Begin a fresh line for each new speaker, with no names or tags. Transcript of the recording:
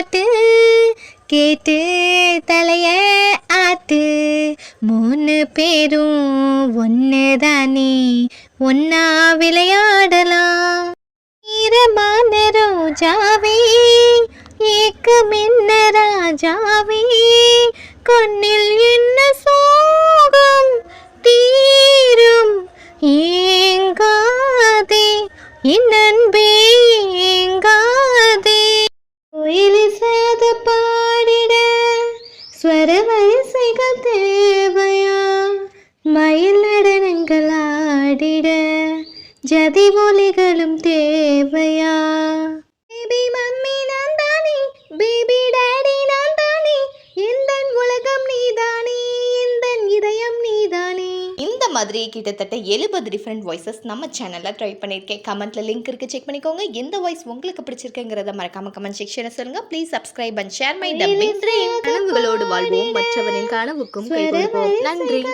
பாட்டு கேட்டு தலைய ஆத்து மூணு பேரும் ஒன்று தானே ஒன்னா விளையாடலாம். ஈரமான ரோஜாவே ஏக்கம் என்ன ராஜாவே கண்ணில் என்ன சோகம் தீரும் ஏங்காதே என்ன ஸ்வர வரிசைகள் தேவையா? மயில் நடனங்கள் ஆடிட ஜதி ஒலிகளும் தேவையா? பேபி மம்மி நான் தானே பேபி டாடி நான் தானே இந்த உலகம் நீதானே இந்த இதயம் நீதானே?
இந்த மாதிரி கிட்டத்தட்ட எழுபது டிஃப்ரெண்ட் வாய்ஸஸ் நம்ம சேனலில் ட்ரை பண்ணியிருக்கேன் கமெண்ட்ல லிங்க் இருக்கு செக் பண்ணிக்கோங்க. எந்த வாய்ஸ் உங்களுக்கு பிடிச்சிருக்குங்கிறத மறக்காம கமெண்ட் செக்ஷனை சொல்லுங்க. Please subscribe and share my dubbing வாழ்வோம். மற்றவரின் கனவுக்கும் நன்றி.